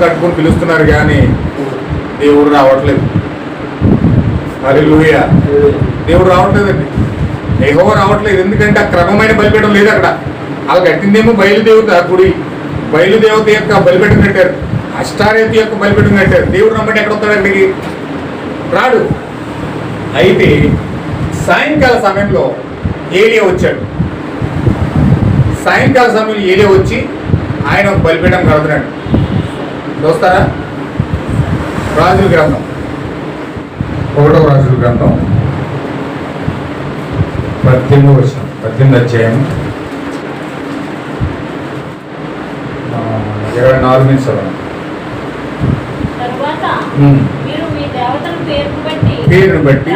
కట్టుకొని పిలుస్తున్నారు కానీ దేవుడు రావట్లేదు. మరి దేవుడు రావట్లేదండి. ఏహో రావట్లేదు. ఎందుకంటే ఆ క్రమమైన బలిపీఠం లేదు అక్కడ. అలా కట్టిందేమో బయలుదేవత గుడి. బయలుదేవత యొక్క బలిపీఠం కట్టారు. అష్టారేతి యొక్క బలిపీఠం కట్టారు. దేవుడు రమ్మంటే ఎక్కడ వస్తాడు అక్కడికి? రాడు. అయితే సాయంకాల సమయంలో ఏలియా వచ్చాడు. సాయంకాల సమయంలో ఏలియా వచ్చి ఆయన ఒక బలిపీఠం కడుతున్నాడు. చూస్తారా రాజుల గ్రంథం. ఒకటో రాజుల గ్రంథం. పద్దెనిమిది వచ్చిన పద్దెనిమిది అధ్యాయం. ఆ, ఇరవై నాలుగు దేవతల పేరును బట్టి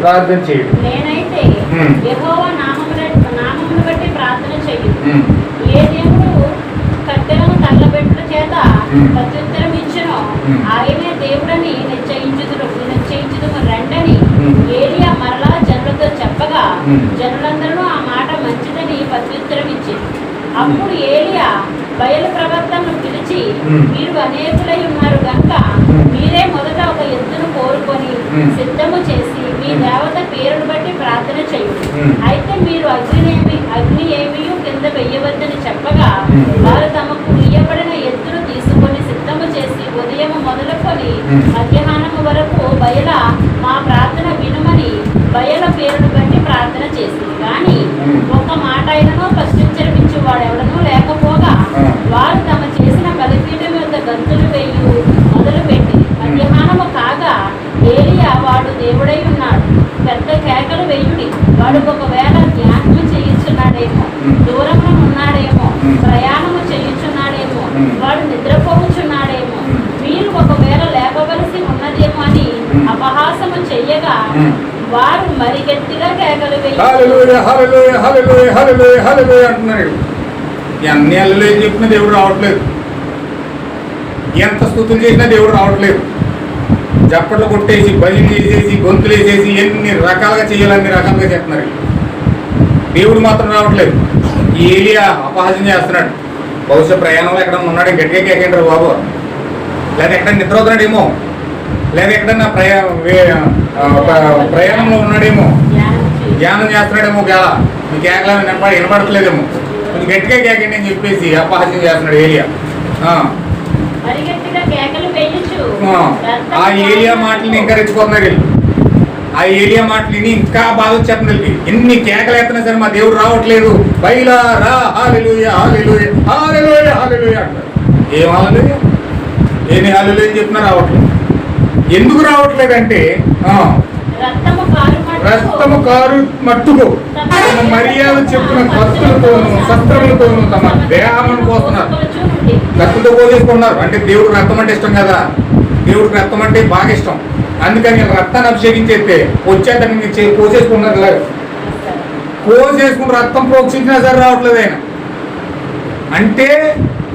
ప్రార్థన చేయడు నేనైతే ఉమ్. యెహోవా నామముల నామమును బట్టి ప్రార్థన. ఏ దేవుడు తల్లబెట్టుట చేత. ప్రత్యుత్తరం ఇచ్చునో. ఆయనే దేవుడని నిశ్చయించుదురు నిశ్చయించుదుము రండని. ఏలియా మరలా జనులతో చెప్పగా. జనులందరూ ఆ మాట మంచిదని ప్రత్యుత్తరం ఇచ్చింది అప్పుడు ఏలియా బయలు ప్రవర్తనను పిలిచి. మీరు అనేకులై ఉన్నారు గనుక ఉమ్. మీరే మొదట ఒక ఎద్దును కోరుకొని. సిద్ధము చేసి మీ. దేవత పేరును బట్టి ప్రార్థన చేయండి. అయితే మీరు అగ్నినేమి అగ్ని ఏమీ కింద వెయ్యవద్దని చెప్పగా. వారు తమకు ఇయ్యబడిన ఎద్దును తీసుకొని సిద్ధము చేసి ఉదయం మొదలుకొని ఉమ్. మధ్యాహ్నము వరకు బయల మా ప్రార్థన వినుమని బయల పేరును బట్టి ప్రార్థన చేసింది కానీ ఉమ్. ఒక్క మాట అయినను ప్రశ్నించరమించు వాడెవడనూ లేకపోగా ఆ. వారు తమ చేసిన బలిపీఠం యొక్క గంతులు వేయు మొదలుపెట్టి మధ్యాహ్నము కాగా ఏలియా వాడు దేవుడై ఉన్నాడు పెద్ద కేకలు వేయుడి వాడు ఒకవేళ జ్ఞానము చేయించున్నాడేమో ఉమ్. దూరంలో ఉన్నాడేమో ఉమ్. ప్రయాణము చేయించున్నాడేమో ఉమ్. వాడు నిద్రపోవచ్చున్నాడేమో ఉమ్. మీరు ఒకవేళ లేపవలసి ఉన్నదేమో అని ఉమ్. అపహాసము చెయ్యగా ఉమ్. వారు మరి గట్టిగా కేకలు హల్లెలూయా, హల్లెలూయా, హల్లెలూయా, హల్లెలూయా, హల్లెలూయా అంటున్నాడు ఈ చెప్పినా దేవుడు రావట్లేదు. ఎంత స్థుతులు చేసినా దేవుడు రావట్లేదు. జప్పట్లు కొట్టేసి బలి చేసేసి గొంతులు వేసేసి ఎన్ని రకాలుగా చేయాలని అన్ని రకాలుగా చెప్తున్నారు. దేవుడు మాత్రం రావట్లేదు. ఏలియా అపహాసం చేస్తున్నాడు. బహుశా ప్రయాణంలో ఎక్కడ ఉన్నాడు గట్టిగా కేకంటారు బాబు. లేదా ఎక్కడ నిద్రపోతున్నాడేమో లేదా ఎక్కడన్నా ప్రయా ప్రయాణంలో ఉన్నాడేమో. ధ్యానం చేస్తున్నాడేమో గేళ మీ కేకలను వినపడ వినపడట్లేదేమో కొంచెం గట్టిగా కేకండి అని చెప్పేసి అపహాస్యం చేస్తున్నాడు ఏలియా. ఆ, కేకలు ఏలియా మాటలు ఇంకా రెచ్చిపోతున్నారు వీళ్ళు. ఆ ఏలియా మాటలు ఇంకా బాధ వచ్చేస్తుంది ఎన్ని కేకలు ఎత్తున్నా సరే మా దేవుడు రావట్లేదు. బయలా రా హాలెలూయా హాలెలూయా హాలెలూయా హాలెలూయా అంటారు. ఏం హాలెలూయా? ఏమి హాలెలూయా అని చెప్తున్నా రావట్లేదు. ఎందుకు రావట్లేదు అంటే రక్తము కారు మట్టుకు. తమ మర్యాద చెప్పిన కత్తులతోనూ శస్త్రములతోనూ తమ దేహమును కోస్తున్నారు. కత్తులతో కోసేసుకున్నారు అంటే దేవుడికి రక్తం అంటే ఇష్టం కదా? దేవుడికి రక్తం అంటే బాగా ఇష్టం. అందుకని రక్తాన్ని అభిషేకించేస్తే వచ్చేతని కోసేసుకున్నారు ఇలా కోసేసుకుని రక్తం ప్రోక్షించినా సరే రావట్లేదు ఆయన. అంటే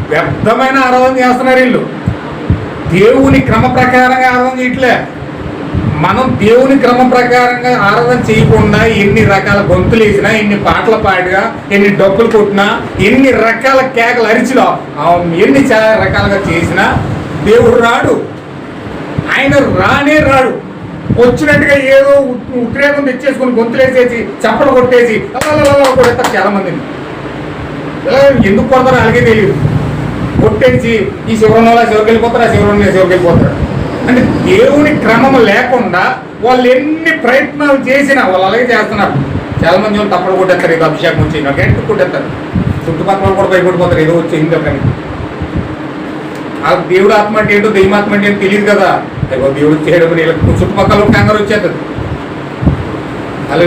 వ్యర్థమైన ఆరాధన చేస్తున్నారు వీళ్ళు. దేవుని క్రమ ప్రకారంగా ఆరాధన చేయట్లే. మనం దేవుని క్రమ ప్రకారంగా ఆరాధన చేయకుండా ఎన్ని రకాల గొంతులు వేసినా ఎన్ని పాటలు పాడినా ఎన్ని డబ్బులు కొట్టినా ఎన్ని రకాల కేకలు అరిచిలో ఎన్ని చాలా రకాలుగా చేసినా దేవుడు రాడు. ఆయన రానే రాడు. వచ్చినట్టుగా ఏదో ఉద్రేకం తెచ్చేసుకుని గొంతులు వేసేసి చప్పలు కొట్టేసి అలలలల కొడతారు చాలా మందిని ఎందుకు కొడతారో అలాగే తెలియదు కొట్టేసి ఈ శివరంలో శివరికి వెళ్ళిపోతారు ఆ శివరంలో శివరికి వెళ్ళిపోతారు. అంటే దేవుని క్రమం లేకుండా వాళ్ళు ఎన్ని ప్రయత్నాలు చేసినా వాళ్ళు అలాగే చేస్తున్నారు. చాలా మంది వాళ్ళు తప్పుడు కొట్టేస్తారు ఏదో అభిషేకం వచ్చి గట్టి కొట్టేస్తారు? చుట్టుపక్కల కూడా భయపడిపోతారు ఏదో వచ్చింది అక్కడ ఆ దేవుడు ఆత్మ అంటే ఏంటో దైవాత్మ అంటే ఏంటో తెలియదు కదా. అయ్యో దేవుడు చేయడం చుట్టుపక్కల కంగారు వచ్చేస్తుంది. అలా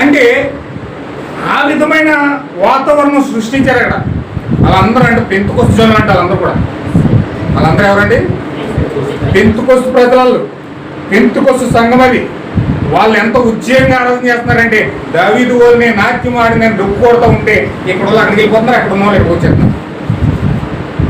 అంటే ఆ విధమైన వాతావరణం సృష్టించారు అక్కడ వాళ్ళందరూ అంటే పెంతుకొస్తు జనులు అంటే వాళ్ళందరూ కూడా. వాళ్ళందరూ ఎవరండి? పెంతుకొస్తు ప్రజలు. పెంతుకొస్తు సంఘం అది. వాళ్ళు ఎంత ఉజ్జయంగా ఆరాధన చేస్తున్నారంటే దావీదు వాళ్ళని నాట్యం ఆడి నేను డొక్కు కొడుతూ ఉంటే ఇక్కడ అక్కడికి వెళ్ళిపోతున్నారు అక్కడ ఉన్న వాళ్ళు ఇక్కడ వచ్చేస్తున్నారు.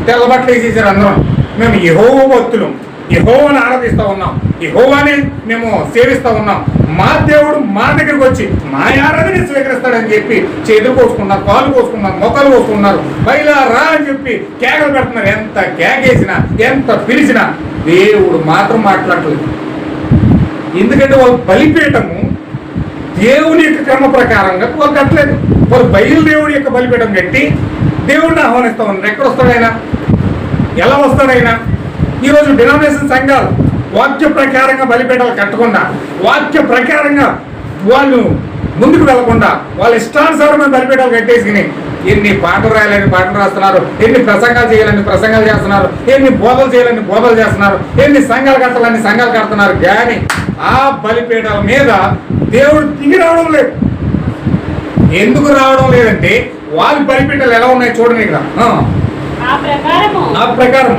తెల్లబట్టలు వేసేసారు అందరం. మేము యహో భక్తులు. యహోని ఆరాధిస్తూ ఉన్నాం. ఈ హోవాని మేము సేవిస్తా ఉన్నాం. మా దేవుడు మా దగ్గరికి వచ్చి మా ఆరాధన స్వీకరిస్తాడని చెప్పి చేతులు కోసుకున్నారు కాలు కోసుకున్నారు మొక్కలు కోసుకున్నారు బయలా రా అని చెప్పి కేకలు పెడుతున్నారు. ఎంత కేకేసినా ఎంత పిలిచినా దేవుడు మాత్రం మాట్లాడలేదు ఎందుకంటే వాళ్ళు బలిపీఠము దేవుని యొక్క క్రమ ప్రకారంగా వాళ్ళు కట్టలేదు. వాళ్ళు బయలుదేవుడి యొక్క బలిపీఠం కట్టి దేవుడిని ఆహ్వానిస్తా ఉన్నారు. ఎక్కడ వస్తాడు ఆయన? ఎలా వస్తాడు ఆయన? ఈరోజు డినామినేషన్ సంఘాలు వాక్య ప్రకారంగా బలిపీఠాలు కట్టకుండా వాక్య ప్రకారంగా వాళ్ళు ముందుకు వెళ్ళకుండా వాళ్ళ ఇష్టానుసారమైన బలిపీఠాలు కట్టేసుకుని ఎన్ని పాటలు రాయాలని పాటలు రాస్తున్నారు ఎన్ని ప్రసంగాలు చేయాలని ప్రసంగాలు చేస్తున్నారు ఎన్ని బోధలు చేయాలని బోధలు చేస్తున్నారు ఎన్ని సంఘాలు కట్టాలని సంఘాలు కడుతున్నారు కానీ ఆ బలిపీఠాల మీద దేవుడు దిగి రావడం లేదు ఎందుకు రావడం లేదంటే వాళ్ళ బలిపీఠాలు ఎలా ఉన్నాయి చూడండి ఇక్కడ ఆ. ప్రకారం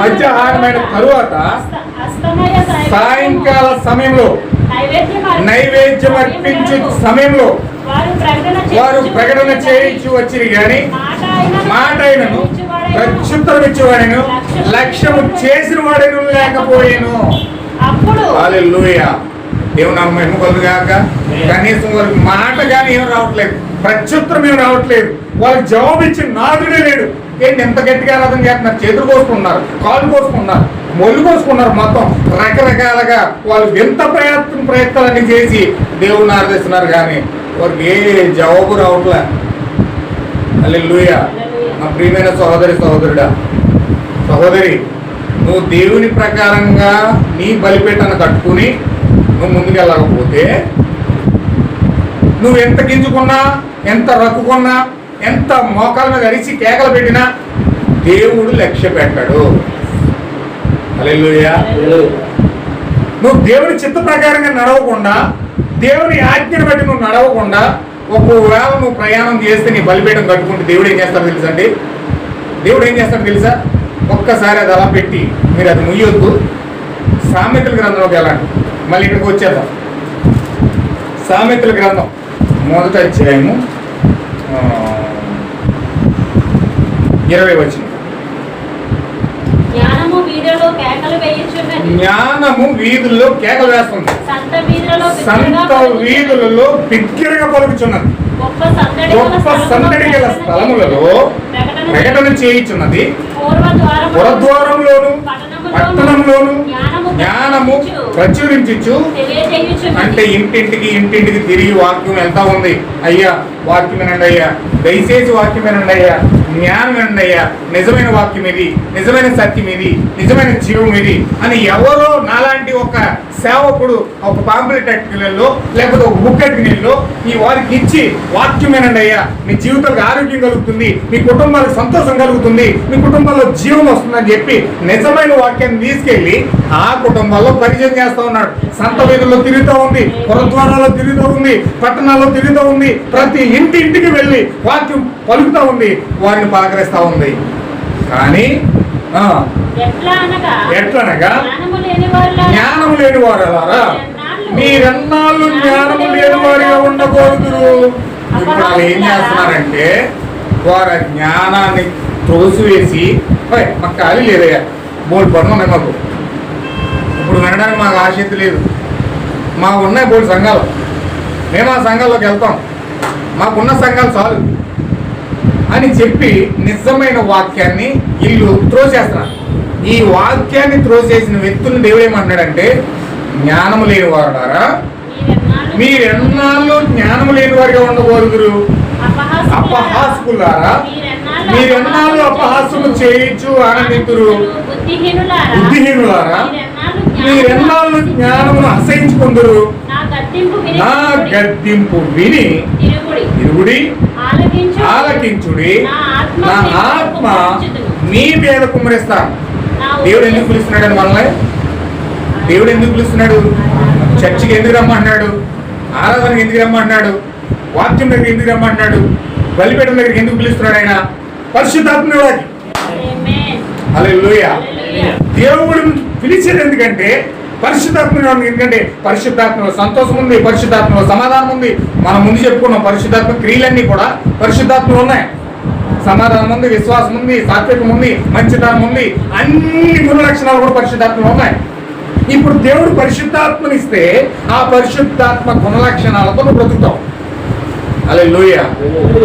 మధ్యాహ్నమైన తరువాత సాయంకాల సమయంలో నైవేద్యం అర్పించు- సమయంలో వారు ప్రకటన చేయించు- చేయించి వచ్చిరి గాని మాట అయినను ప్రత్యుత్తరం ఇచ్చేవాడను లక్ష్యము చేసిన వాడేను లేకపోయాను. అప్పుడు హల్లెలూయా. దేవుని మహిమ కనీసం వాళ్ళకి మాట కానీ ఏం రావట్లేదు. ప్రత్యుత్తరం ఏం రావట్లేదు. వాళ్ళకి జవాబు ఇచ్చి నాదుడే లేడు. ఏంటి ఎంత గట్టిగా ఆరాధన చేస్తున్నారు? చేతులు కోసుకున్నారు కాళ్ళు కోసుకుంటున్నారు. మొల్లుమూసుకున్నారు మొత్తం. రకరకాలుగా వాళ్ళు ఎంత ప్రయత్నం ప్రయత్నాలన్నీ చేసి దేవుణ్ణి ఆరాధిస్తున్నారు కానీ వారికి ఏ జవాబు రావట్లే. లూయ నా ప్రియమైన సహోదరి సహోదరుడా. సహోదరి నువ్వు దేవుని ప్రకారంగా నీ బలిపేటను కట్టుకుని నువ్వు ముందుకెళ్ళకపోతే నువ్వు ఎంత గింజుకున్నా ఎంత రక్కుకున్నా ఎంత మోకాల మీద అరిచి కేకలు పెట్టినా దేవుడు లక్ష్య పెట్టాడు నువ్వు దేవుని చిత్త ప్రకారంగా నడవకుండా దేవుని ఆజ్ఞను బట్టి నువ్వు నడవకుండా ఒకవేళ నువ్వు ప్రయాణం చేస్తే నీ బలిపీఠం కట్టుకుంటే దేవుడు ఏం చేస్తాడో తెలుసా అండి దేవుడు ఏం చేస్తాడో తెలుసా? ఒక్కసారి అది అలా పెట్టి మీరు అది ముయ్యొద్దు. సామెతల గ్రంథంలోకి వెళ్ళండి. మళ్ళీ ఇక్కడికి వచ్చేద్దాం. సామెతల గ్రంథం మొదట అధ్యాయము ఇరవై వచ్చిన జ్ఞానము వీధుల్లో కేకలు వేస్తుంది. సంత వీధులలో బిగ్గరగా పలుకుచున్నది. గొప్ప సందడి గల స్థలములలో ప్రకటన చేయుచున్నది. పురద్వారంలోను పట్టణంలోను జ్ఞానము ప్రచురించు అంటే ఇంటింటికి ఇంటింటికి తిరిగి వాక్యం వెళ్తా ఉంది. అయ్యా వాక్యం అయ్యా. దయచేసి వాక్యం అయ్యా. జ్ఞానం నిజమైన వాక్యం ఇది నిజమైన సత్యం ఇది నిజమైన జీవం ఇది అని ఎవరో నాలాంటి ఒక సేవకుడు ఒక పాంప్లెట్ అట్టుకునేలో లేకపోతే ఒక బుక్ అట్టుకునేలో ఈ వారికి ఇచ్చి వాక్యమేనండి అయ్యా మీ జీవితాలకు ఆరోగ్యం కలుగుతుంది మీ కుటుంబాలకు సంతోషం కలుగుతుంది మీ కుటుంబంలో జీవం వస్తుందని చెప్పి నిజమైన వాక్యాన్ని తీసుకెళ్ళి ఆ కుటుంబాల్లో పరిచయం చేస్తూ ఉన్నాడు. సంత వీధుల్లో తిరుగుతూ ఉంది పురద్వారాల్లో తిరుగుతూ ఉంది పట్టణాల్లో తిరుగుతూ ఉంది ప్రతి ఇంటి ఇంటికి వెళ్ళి వాక్యం పలుకుతూ ఉంది. వారిని పలకరిస్తా ఉంది. కానీ ఆ, ఎట్లా అనగా? ఎట్లనగా లేని జ్ఞానం లేని వారలారా మీరెన్నాళ్ళు జ్ఞానం లేని వారిగా ఉండకూడదురు. ఇప్పుడు వాళ్ళు ఏం చేస్తున్నారంటే వారి జ్ఞానాన్ని త్రోసివేసి "ఓయ్, మాకు ఖాళీ లేదయ్యా. బోల్డ్ పనులు ఉన్నాయి మాకు. ఇప్పుడు వినడానికి మాకు ఆసక్తి లేదు. మాకు ఉన్నాయి బోల్డ్ సంఘాలు. మేము ఆ సంఘాల్లోకి వెళ్తాం. మాకున్న సంఘాలు చాలు. అని చెప్పి నిజమైన వాక్యాన్ని వీళ్ళు త్రోసేస్తున్నారు ఈ వాక్యాన్ని త్రోసేసిన వ్యక్తులను దేవుడు ఏమన్నాడంటే జ్ఞానము లేని వారుడారా మీరు ఎన్నాళ్ళు జ్ఞానము లేని వారిగా ఉండకూడదురు అపహాస్కులారా? మీరు ఎన్నాళ్ళు అపహాస్యము చేయించు ఆనందితురు? బుద్ధిహీనులారా? మీరెన్నాళ్ళు జ్ఞానమును అసహించుకుందరు? నా గద్దింపు విని ఇరుగుడి ఆలకించుడి. నా ఆత్మ నా మీ మీద కుమ్మరిస్తాను దేవుడు ఎందుకు పిలుస్తున్నాడు మనల్ని? దేవుడు ఎందుకు పిలుస్తున్నాడు? చర్చికి ఎందుకు రమ్మంటున్నాడు? ఆరాధనకి ఎందుకు రమ్మంటున్నాడు? వాక్యం దగ్గరికి ఎందుకు రమ్మంటున్నాడు? బలిపీఠం దగ్గరికి ఎందుకు పిలుస్తున్నాడు ఆయన? పరిశుద్ధాత్మ. అలా. దేవుడు పిలిచేది ఎందుకంటే పరిశుద్ధాత్మలో ఎందుకంటే పరిశుద్ధాత్మలో సంతోషం ఉంది పరిశుద్ధాత్మలో సమాధానం ఉంది. మనం ముందు చెప్పుకున్నాం పరిశుద్ధాత్మ క్రియలన్నీ కూడా పరిశుద్ధాత్మలో ఉన్నాయి. సమాధానం ఉంది విశ్వాసం ఉంది సాత్వికం ఉంది మంచితనం ఉంది. అన్ని గుణ లక్షణాలు కూడా పరిశుద్ధాత్మలో ఉన్నాయి. ఇప్పుడు దేవుడు పరిశుద్ధాత్మనిస్తే ఆ పరిశుద్ధాత్మ గుణలక్షణాలతో నువ్వు బ్రతుకుతావు. అలా లోయ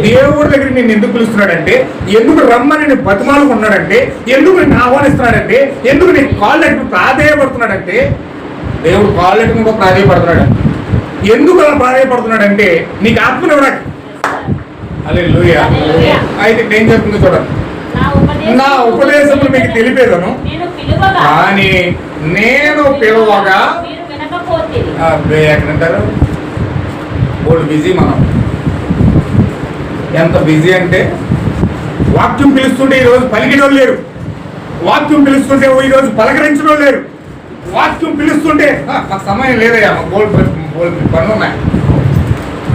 దేవుడి దగ్గర నేను ఎందుకు పిలుస్తున్నాడంటే ఎందుకు రమ్మని నేను బతిమాలుకున్నాడంటే ఎందుకు నేను ఆహ్వానిస్తున్నాడంటే ఎందుకు నీ కాళ్ళెట్టు ప్రాధేయపడుతున్నాడంటే దేవుడు కాళ్ళెట్టు కూడా ప్రాధేయపడుతున్నాడు. ఎందుకు అలా ప్రాధేయపడుతున్నాడంటే నీకు ఆత్మను ఇవ్వడానికి అలే లోయ. అయితే ఏం చెప్తుందో చూడండి. నా ఉపదేశం నా ఉపదేశములు మీకు తెలిపేదను. నేను కానీ నేను పిలవగా. ఎక్కడంటారు? బిజీ మనం. ఎంత బిజీ అంటే? వాక్యం పిలుస్తుంటే ఈరోజు పలికినోళ్ళు లేరు. వాక్యం పిలుస్తుంటే ఈరోజు పలకరించడం లేరు. వాక్యం పిలుస్తుంటే "ఆ, మాకు సమయం లేదయ్యా మాకు బోల్డ్ బోల్డ్ పనులు ఉన్నాయి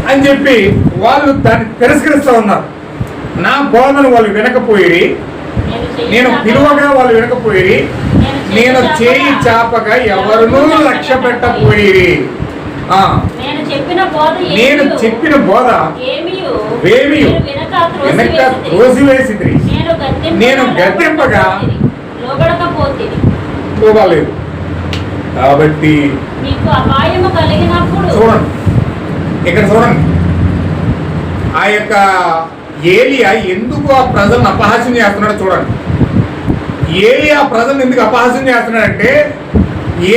అని చెప్పి వాళ్ళు దాన్ని తిరస్కరిస్తూ ఉన్నారు. నా బోధను వాళ్ళు వినకపోయి నేను పిలువగా వాళ్ళు వినకపోయి నేను చేయి చాపగా ఎవరునూ లక్ష్య పెట్టపోయి నేను చెప్పిన బోధ నేను వేమియు. వినక గద్దెంపగా చూడలేదు కాబట్టి చూడండి. ఇక్కడ చూడండి. ఆ యొక్క ఏలియా ఎందుకు ఆ ప్రజలను అపహాస్యం చేస్తున్నాడో చూడండి. ఏలియా ప్రజలను ఎందుకు అపహాస్యం చేస్తున్నాడంటే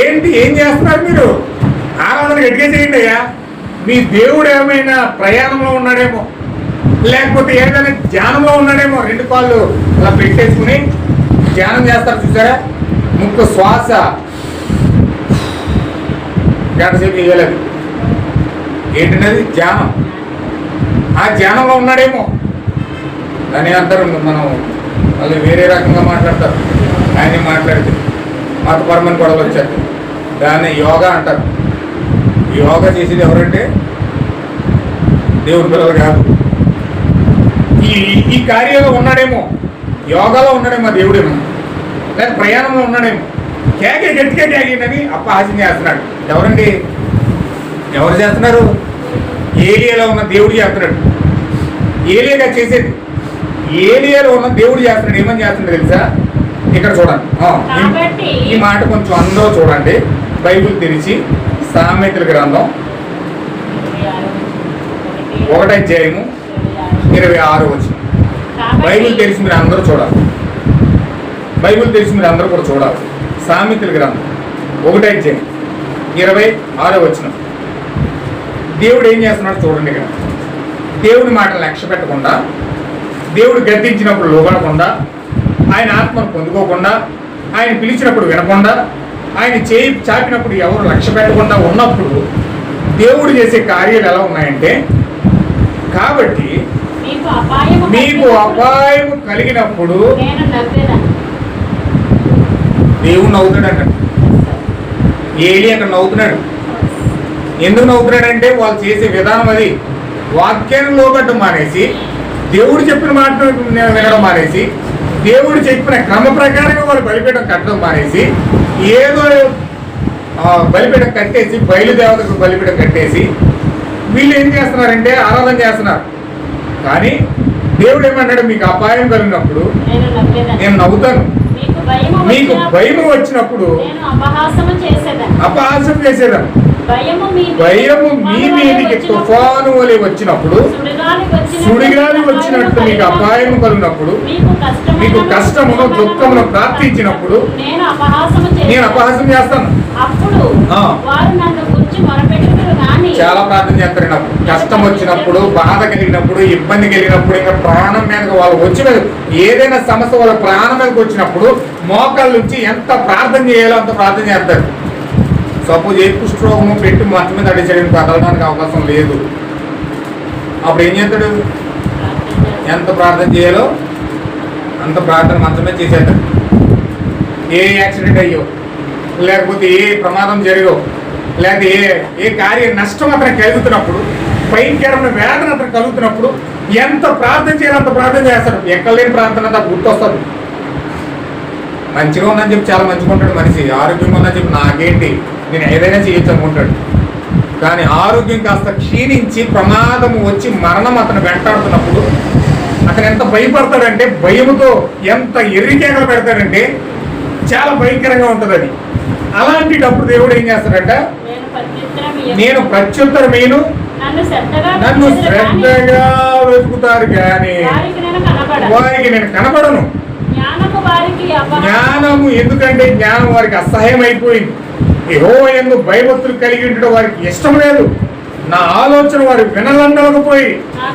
ఏంటి ఏం చేస్తున్నారు మీరు? ఆరాధన గట్టిగా చేయండి అయ్యా. మీ దేవుడు ఏమైనా ప్రయాణంలో ఉన్నాడేమో? లేకపోతే ఏదైనా ధ్యానంలో ఉన్నాడేమో? రెండు కాళ్ళు అలా పెట్టేసుకుని ధ్యానం చేస్తారు చూసారా? ముక్కు శ్వాస. గంటసేపు ఇవ్వలేదు ఏంటనేది ధ్యానం. ఆ ధ్యానంలో ఉన్నాడేమో? దాని అంటారు మనం వాళ్ళు వేరే రకంగా మాట్లాడతారు. ఆయన మాట్లాడితే మతపరమైన గొడవలు వచ్చారు దాన్ని యోగా అంటారు. యోగా చేసేది ఎవరంటే దేవుడి పిల్లలు కాదు. ఈ ఈ కార్యంలో ఉన్నాడేమో యోగాలో ఉన్నాడేమో దేవుడేమో లేదా ప్రయాణంలో ఉన్నాడేమో కేకే గట్టిగా కేగిందని అపహాస్యం చేస్తున్నాడు. ఎవరండి ఎవరు చేస్తున్నారు? ఏలియాలో ఉన్న దేవుడు చేస్తున్నాడు. ఏలియాగా చేసేది. ఏలియాలో ఉన్న దేవుడు చేస్తున్నాడు. ఏమని చేస్తున్నాడు తెలుసా? ఇక్కడ చూడండి. ఈ మాట కొంచెం అందరూ చూడండి. బైబిల్ తెరిచి సామెతల గ్రంథం ఒకటి అధ్యాయము ఇరవై ఆరు వచ్చిన బైబిల్ తెలిసి మీరు అందరూ చూడాలి. బైబిల్ తెలిసి మీరు అందరూ కూడా చూడాలి. సామెతల గ్రంథం ఒకటి అధ్యాయం ఇరవై ఆరో వచ్చిన దేవుడు ఏం చేస్తున్నాడు చూడండి ఇక్కడ. దేవుడి మాటలు లక్ష్య పెట్టకుండా దేవుడు గద్దించినప్పుడు లోబడకుండా ఆయన ఆత్మను పొందుకోకుండా ఆయన పిలిచినప్పుడు వినకుండా ఆయన చేయి చాపినప్పుడు ఎవరు లక్ష్య పెట్టకుండా ఉన్నప్పుడు దేవుడు చేసే కార్యాలు ఎలా ఉన్నాయంటే కాబట్టి మీకు అపాయం కలిగినప్పుడు దేవుడు నవ్వుతాడంట. ఏలి అక్కడ నవ్వుతున్నాడు. ఎందుకు నవ్వుతున్నాడంటే వాళ్ళు చేసే విధానం అది. వాక్యాన్ని లోబట్టం మానేసి దేవుడు చెప్పిన మాట వినడం మానేసి దేవుడు చెప్పిన క్రమ ప్రకారంగా వాళ్ళు బలిపీఠం కట్టడం మానేసి ఏదో బలిపీఠం కట్టేసి బయలుదేవతకు బలిపీఠం కట్టేసి వీళ్ళు ఏం చేస్తున్నారంటే ఆరాధన చేస్తున్నారు. కానీ దేవుడు ఏమన్నాడు మీకు అపాయం కలిగినప్పుడు నేను నవ్వుతాను. మీకు భయము మీకు వచ్చినప్పుడు చేసేదాన్ని. అపహాసం చేసేదాం భయము మీ మీదికి తుఫాను వలె వచ్చినప్పుడు సుడిగాలి వచ్చినట్టు మీకు అపాయం కలిగినప్పుడు మీకు కష్టమైన దుఃఖమును ప్రార్థించినప్పుడు నేను. అపహాసం చేస్తాను. చాలా ప్రార్థన చేస్తారు నాకు. కష్టం వచ్చినప్పుడు బాధ కలిగినప్పుడు ఇబ్బంది కలిగినప్పుడు ఇంకా ప్రాణం మీదకి వాళ్ళు వచ్చి ఏదైనా సమస్య వాళ్ళ ప్రాణం మీదకి వచ్చినప్పుడు మోకాళ్ళ నుంచి ఎంత ప్రార్థన చేయాలో అంత ప్రార్థన చేస్తారు. సపోజ్ ఏ కుష్ఠరోగము పెట్టి మంచం మీద అడిచాడు కదలడానికి అవకాశం లేదు. అప్పుడు ఏం చేస్తాడు? ఎంత ప్రార్థన చేయాలో అంత ప్రార్థన మంచమే చేసేస్తాడు. ఏ యాక్సిడెంట్ అయ్యో లేకపోతే ఏ ప్రమాదం జరిగో లేకపోతే ఏ ఏ కార్య నష్టం అతను కలుగుతున్నప్పుడు భయంకరమైన వేదన అతను కలుగుతున్నప్పుడు ఎంత ప్రార్థన చేయాలో అంత ప్రార్థన చేస్తాడు. ఎక్కడ లేని ప్రార్థన అంతా గుర్తొస్తాడు మంచిగా ఉందని చెప్పి చాలా మంచిగా ఉంటాడు మనిషి. ఆరోగ్యంగా ఉందని చెప్పి నాకేంటి? నేను ఏదైనా చేయొచ్చు అనుకుంటాడు కానీ ఆరోగ్యం కాస్త క్షీణించి ప్రమాదం వచ్చి మరణం అతను వెంటాడుతున్నప్పుడు అతను ఎంత భయపడతాడంటే భయముతో ఎంత ఎర్రికేకలు పెడతాడంటే చాలా భయంకరంగా ఉంటుంది అది అలాంటిటప్పుడు దేవుడు ఏం చేస్తాడంట? నేను ప్రత్యుత్తరమేను నన్ను శ్రద్ధగా వెతుకుతారు కానీ వారికి నేను కనపడను జ్ఞానము ఎందుకంటే జ్ఞానం వారికి అసహ్యం అయిపోయింది ఏహో ఎందు భయభక్తులు కలిగి ఉండడం వారికి ఇష్టం లేదు. నా ఆలోచన వారు వినలండకపోయి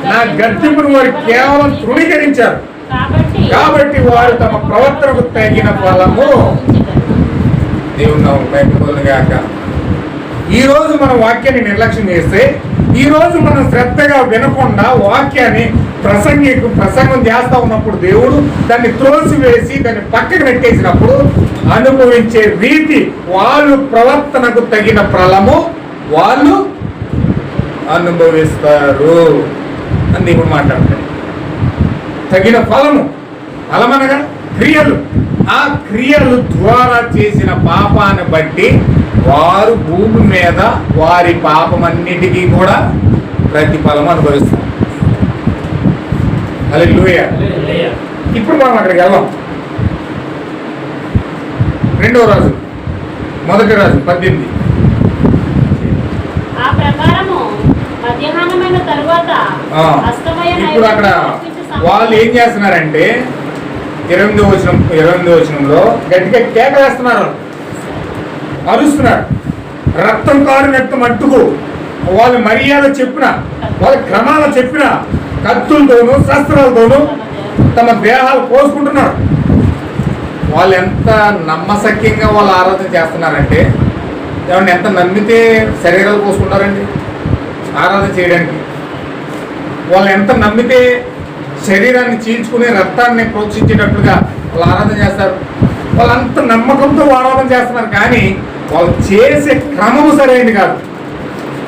నా గద్దెంపును వారు కేవలం తృణీకరించారు. కాబట్టి కాబట్టి వారు తమ ప్రవర్తనకు తగిన ఫలము దేవుని నామం గాక. ఈ రోజు మన వాక్యాన్ని నిర్లక్ష్యం చేస్తే ఈ రోజు మనం శ్రద్ధగా వినకుండా వాక్యాన్ని ప్రసంగి ప్రసంగం చేస్తా ఉన్నప్పుడు దేవుడు దాన్ని త్రోసివేసి దాన్ని పక్కకు నెట్టేసినప్పుడు అనుభవించే రీతి వాళ్ళు ప్రవర్తనకు తగిన ఫలము వాళ్ళు అనుభవిస్తారు అని దేవుడు మాట్లాడతాడు. తగిన ఫలము ఫలమనగా క్రియలు. ఆ క్రియలు ద్వారా చేసిన పాపాన్ని బట్టి వారు భూమి మీద వారి పాపమన్నిటికీ కూడా ప్రతిఫలం అనుభవిస్తారు. హల్లెలూయా. ఇప్పుడు మనం అక్కడికి వెళ్దాం. రెండవ రాజు మొదటి రాజు పద్దెనిమిది. ఇప్పుడు అక్కడ వాళ్ళు ఏం చేస్తున్నారంటే ఇరవై వచనం ఇరవై వచనంలో గట్టిగా కేక వేస్తున్నారు. అరుస్తున్నారు. రక్తం కారినట్టు మట్టుకు వాళ్ళు మర్యాద చెప్పిన వాళ్ళ క్రమాలు చెప్పిన కత్తులతోనూ శస్త్రాలతోనూ తమ దేహాలు కోసుకుంటున్నారు. వాళ్ళు ఎంత నమ్మసక్యంగా వాళ్ళు ఆరాధన చేస్తున్నారంటే ఏమన్నా ఎంత నమ్మితే శరీరాలు కోసుకుంటారండి ఆరాధన చేయడానికి? వాళ్ళు ఎంత నమ్మితే శరీరాన్ని చీల్చుకునే రక్తాన్ని ప్రోత్సహించేటట్లుగా వాళ్ళు ఆరాధన చేస్తారు? వాళ్ళంత నమ్మకంతో ఆరాధన చేస్తున్నారు కానీ వాళ్ళు చేసే క్రమము సరైనది కాదు.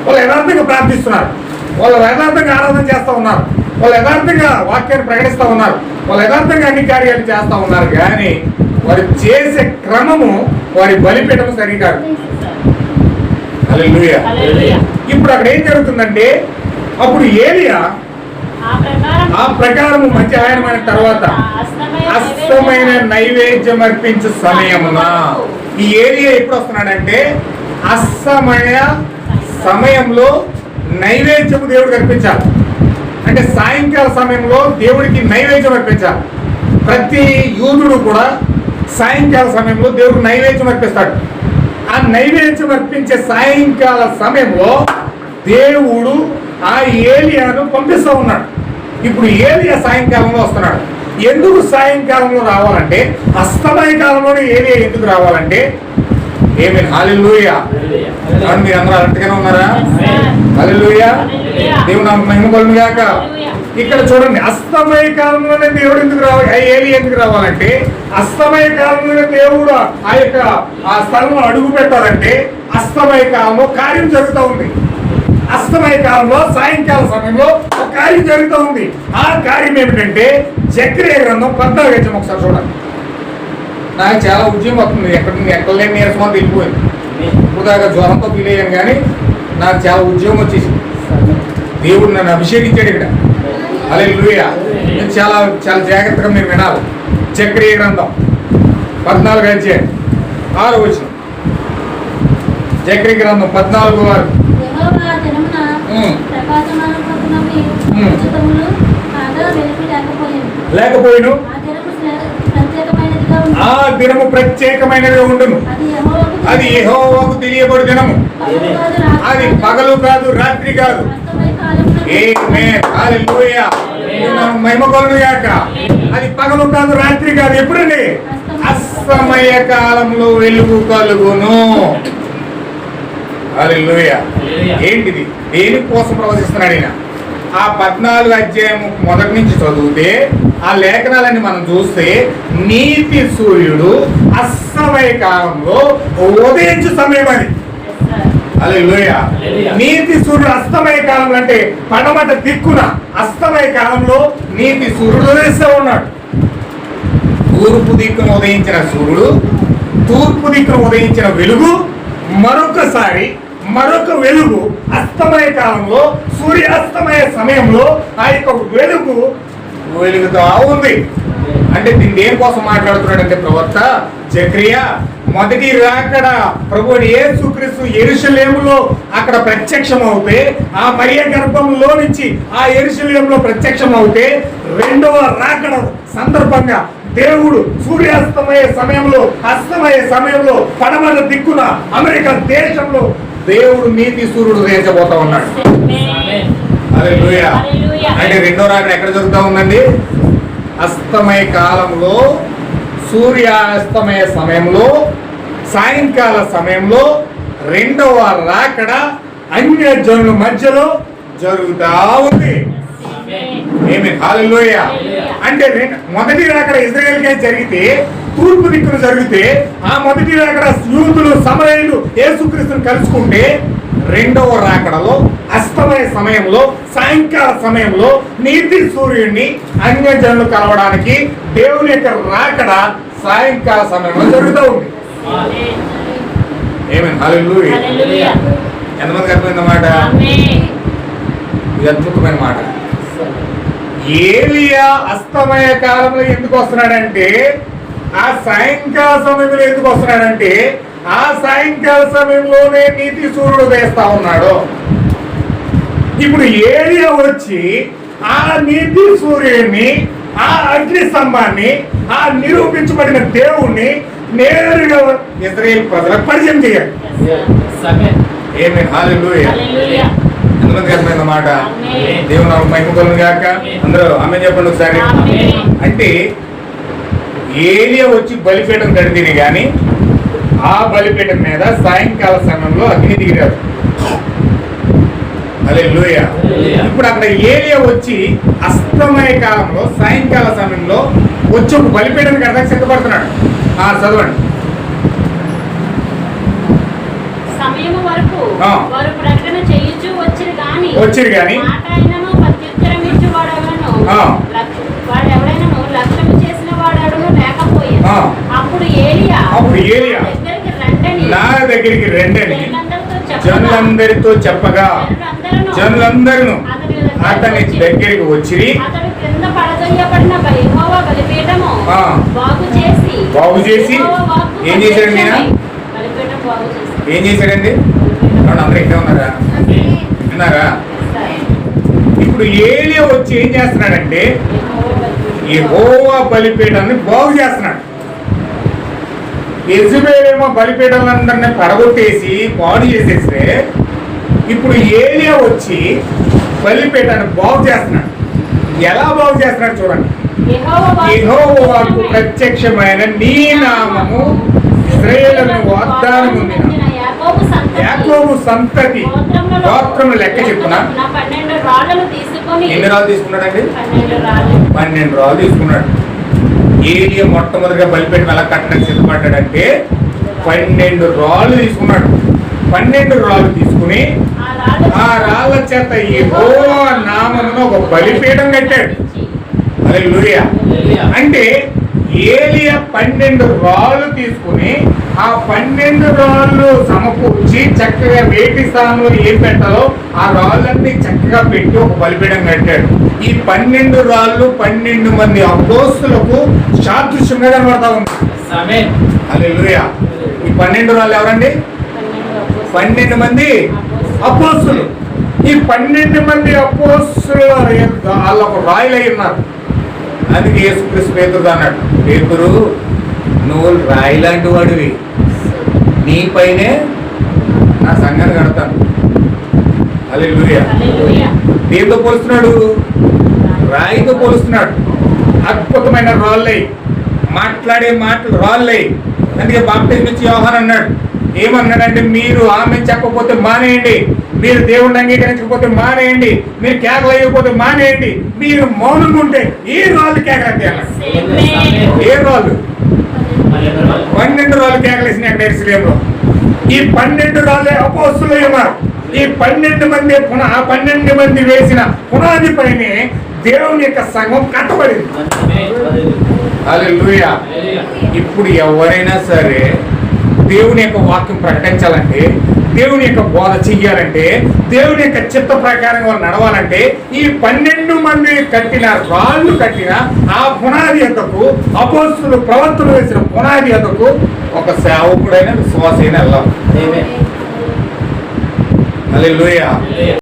వాళ్ళు యథార్థంగా ప్రార్థిస్తున్నారు. వాళ్ళు యథార్థంగా ఆరాధన చేస్తూ ఉన్నారు. వాళ్ళు యథార్థంగా వాక్యాన్ని ప్రకటిస్తూ ఉన్నారు. వాళ్ళు యథార్థంగా అన్ని కార్యాలు చేస్తూ ఉన్నారు కానీ వారు చేసే క్రమము వారి బలిపీఠం సరి కాదు హల్లెలూయా. హల్లెలూయా. ఇప్పుడు అక్కడ ఏం జరుగుతుందంటే అప్పుడు ఏలియా ఆ ప్రకారం ఆ ప్రకారము మధ్యాహ్నమైన తర్వాత అస్తమయ అస్తమైన నైవేద్యం అర్పించు సమయమున ఈ ఏరియా ఎప్పుడు వస్తున్నాడంటే అస్తమయ సమయంలో నైవేద్యము దేవుడికి అర్పించాలి. అంటే సాయంకాల సమయంలో దేవుడికి నైవేద్యం అర్పించాలి. ప్రతి యూదుడు కూడా సాయంకాల సమయంలో దేవుడికి నైవేద్యం అర్పిస్తాడు. ఆ నైవేద్యం అర్పించే సాయంకాల సమయంలో దేవుడు ఆ ఏలియాను పంపిస్తూ ఉన్నాడు. ఇప్పుడు ఏలియా సాయంకాలంలో వస్తున్నాడు. ఎందుకు సాయంకాలంలో రావాలంటే అస్తమయ కాలంలోనే ఏలియా ఎందుకు రావాలంటే ఏమి? హాలెలూయా మీరు అందరూ అలర్ట్గానే ఉన్నారా? హల్లెలూయా. దేవుడు నాకు మహిమ ఇక్కడ చూడండి అస్తమయ కాలంలోనే దేవుడు ఎందుకు రావాలి? ఏలి ఎందుకు రావాలంటే అస్తమయ కాలంలోనే దేవుడు ఆ యొక్క ఆ స్థలంలో అడుగు పెట్టాలంటే అస్తమయ కాలంలో కార్యం జరుగుతూ ఉంది. అస్తమయ కాలంలో సాయంకాల సమయంలో ఒక కార్యం జరుగుతూ ఉంది. ఆ కార్యం ఏమిటంటే చక్రీయ గ్రంథం పద్నాలుగు ఒకసారి చూడండి. నాకు చాలా ఉద్యమం వస్తుంది. ఎక్కడ ఎక్కడ లేని నీరసం అంతా వెళ్ళిపోయింది ఇప్పుడు దాకా జ్వరంతో ఫీల్ అయ్యాను కానీ నాకు చాలా ఉద్యోగం వచ్చేసింది. దేవుడు నన్ను అభిషేకించాడు ఇక్కడ. అలే నేను చాలా చాలా జాగ్రత్తగా మీరు వినాలి. చక్రీయ గ్రంథం పద్నాలుగు అధ్యాయం ఆరు వచ్చిన చక్రీయ గ్రంథం పద్నాలుగు ఆరు యెహోవా ఆ దినము ప్రత్యేకమైనది ఉండును. అది యెహోవాకు అది యెహోవాకు తెలియబడు దినము. అది. పగలు కాదు రాత్రి కాదు. అస్తమయ కాలమున ఆమేన్. హల్లెలూయా. మనం మహిమ కలుగును గాక. అది పగలు కాదు రాత్రి కాదు. ఎప్పుడండి? అస్తమయ కాలంలో వెలుగు కలుగును. ఏంటిది? దేనికోసం ప్రవచిస్తున్నాడు ఈయన? ఆ పద్నాలుగు అధ్యాయం మొదటి నుంచి చదివితే ఆ లేఖనాలన్నీ మనం చూస్తే నీతి సూర్యుడు అస్తమయ కాలంలో ఉదయించు సమయం అది. హల్లెలూయా. నీతి సూర్యుడు అస్తమయ కాలంలో అంటే పడమట దిక్కున అస్తమయ కాలంలో నీతి సూర్యుడు ఉదయిస్తూ ఉన్నాడు. తూర్పు దిక్కున ఉదయించిన సూర్యుడు తూర్పు దిక్కున ఉదయించిన వెలుగు మరొకసారి మరొక వెలుగు అస్తమయ కాలంలో సూర్యాస్తమయ సమయంలో ఆ యొక్క వెలుగు వెలుగుతా ఉంది. అంటే దీన్ని దేనికోసం మాట్లాడుతున్నాడంటే ప్రవక్త చక్రియ మొదటి రాకడ ప్రభు యేసుక్రీస్తు ఎరుషలేములో అక్కడ ప్రత్యక్షం అవుతే ఆ మరియ గర్భంలో నుంచి ఆ ఎరుషలేములో ప్రత్యక్షం అవుతే రెండవ రాకడ సందర్భంగా దేవుడు సూర్యాస్తమయ సమయంలో అస్తమయ సమయంలో పడమల దిక్కున అమెరికా దేశంలో దేవుడు నీతి సూర్యుడు వేసబోతా ఉన్నాడు. హల్లెలూయా. అంటే రెండో రాకడ ఎక్కడ జరుగుతూ ఉందండి? అస్తమయ కాలంలో సూర్యాస్తమయ సమయంలో సాయంకాల సమయంలో రెండవ రాకడ అన్య జనుల మధ్యలో జరుగుతా ఉంది. ఏమి హాలలోయ అంటే మొదటి రాకడ ఇజ్రాయెల్కే జరిగితే తూర్పు దిక్కున జరిగితే ఆ మొదటి రాకడ యూదులు సమరయులు యేసుక్రీస్తుని కలుసుకుంటే రెండవ రాకడలో అస్తమయ సమయంలో సాయంకాల సమయంలో నీతి సూర్యుడిని అన్యజనులు కలవడానికి దేవుని యొక్క రాకడ సాయంకాల సమయంలో జరుగుతూ ఉంది. హల్లెలూయా. ఎంతమందికి అర్థమైందన్నమాట ఆమేన్. ఇది అద్భుతమైన మాట. ఏలియా అస్తమయ కాలంలో ఎందుకు వస్తున్నాడంటే ఆ సాయంకాల సమయంలో ఎందుకు వస్తున్నాడంటే ఆ సాయంకాల సమయంలోనే నీతి సూర్యుడు వేస్తా ఉన్నాడు. ఇప్పుడు ఏలియా వచ్చి ఆ నీతి సూర్యుడిని ఆ అగ్ని స్తంభాన్ని ఆ నిరూపించబడిన దేవుణ్ణి నేరుగా ఇజ్రాయేల్ ప్రజలకు పరిచయం చేయాలి. ఏమి? ఆమేన్. దేవుని మహిమ అందరూ ఆమె చెప్పండి ఒకసారి. అంటే ఏలియా వచ్చి బలిపీఠం కడితేనే గాని ఆ బలిపీఠం మీద సాయంకాల సమయంలో అగ్ని దిగిరాడు అదే హల్లెలూయా. ఇప్పుడు అక్కడ ఏలియా వచ్చి అస్తమయ కాలంలో సాయంకాల సమయంలో వచ్చి ఒక బలిపీఠం కడతానికి సిద్ధపడుతున్నాడు. ఆ చదవండి. వచ్చిరు గాని వచ్చిరు గాని మాట అయినను ప్రత్యుత్తరం ఇచ్చు వాడెవడను ఆ. లక్ష- వాడెవడైనను లక్ష్యము చేసిన వాడెవడను లేకపోయాను ఆ. అప్పుడు ఏలియా. నా దగ్గరికి రండని. జనులందరితో చెప్పగా, జనులందరూ. అతని దగ్గరికి వచ్చి. బాగు చేసి. ఏం చేసి. ఏం చేశాడండి? అందరూ ఇక్కడే ఉన్నారా? విన్నారా? ఇప్పుడు ఏలియా వచ్చి ఏం చేస్తున్నాడంటే ఈ హోవా బలిపీఠాన్ని బాగు చేస్తున్నాడు. యజుబేలేమో బలిపీఠాలందరినీ పడగొట్టేసి పాడు చేసేస్తే ఇప్పుడు ఏలియా వచ్చి బలిపీఠాన్ని బాగు చేస్తున్నాడు. ఎలా బాగు చేస్తున్నాడు చూడండి. యెహోవాకు ప్రత్యక్షమైన నీ నామము ఇస్రాయేలును వాగ్దానం ఉంది. యాకోబు సంతతి. గోత్రము లెక్క చెప్పున? ఎన్ని రాళ్ళు తీసుకున్నాడండి? పన్నెండు రాళ్ళు తీసుకున్నాడు. ఏలియా మొట్టమొదటిగా బలిపెట్టి ఎలా కట్టడానికి సిద్ధపడ్డాడంటే పన్నెండు రాళ్ళు తీసుకున్నాడు. పన్నెండు రాళ్ళు తీసుకుని ఆ రాళ్ళు చేత నామమును ఒక బలిపీఠం కట్టాడు. హల్లెలూయా. అంటే ఏలియా పన్నెండు రాళ్ళు తీసుకుని ఆ పన్నెండు రాళ్ళు సమకూర్చి చక్కగా వేటి స్థానంలో ఏం పెట్టాలో ఆ రాళ్ళన్నీ చక్కగా పెట్టి ఒక బలిపీఠం కట్టాడు. ఈ పన్నెండు రాళ్ళు పన్నెండు మంది అపోస్తులకు సాదృశ్యంగా కనబడతా ఉంది. ఈ పన్నెండు రాళ్ళు ఎవరండి? పన్నెండు మంది అపోస్తులు. ఈ పన్నెండు మంది అపోస్తులు వాళ్ళకు రాయలై ఉన్నారు. అందుకే యేసుక్రీస్తు పేతురు అన్నాడు పేతురు నువ్వు రాయి లాంటి వాడివి నీపైనే నా సంఘాన్ని కడతాను. అలే హల్లెలూయా. దేంతో పోలుస్తున్నాడు? రాయితో పోలుస్తున్నాడు. అద్భుతమైన రాళ్ళై మాట్లాడే మాటలు రాళ్ళై. అందుకే బాప్టిజం ఇచ్చి యోహాన్ అన్నాడు ఏమన్నాడంటే మీరు ఆమె చెప్పకపోతే మానేయండి. మీరు దేవుడిని అంగీకరించకపోతే మానేయండి. మీరు కేకలు అయ్యకపోతే మానేయండి. మీరు మౌనంగా ఉంటే ఈ రాళ్ళు ఆమేన్. ఏ రాళ్ళు? పన్నెండు రాళ్ళు కేకలేసిన అక్కడ ఈ పన్నెండు రాళ్ళే అపోస్తులు ఉన్నారు ఈ పన్నెండు మంది పున ఆ పన్నెండు మంది వేసిన పునాది పైనే దేవుని యొక్క సంఘం కట్టబడింది. హల్లెలూయా. ఇప్పుడు ఎవరైనా సరే దేవుని యొక్క వాక్యం ప్రకటించాలంటే దేవుని యొక్క బోధ చెయ్యాలంటే దేవుని యొక్క చిత్త ప్రకారం వాళ్ళు నడవాలంటే ఈ పన్నెండు మంది కట్టిన రాళ్ళు కట్టిన ఆ పునాది యొక్కకు అపోస్తులు ప్రవర్తన వేసిన పునాది యొక్కకు ఒక సేవకుడైన విశ్వాసైన వెళ్ళాం. హల్లెలూయా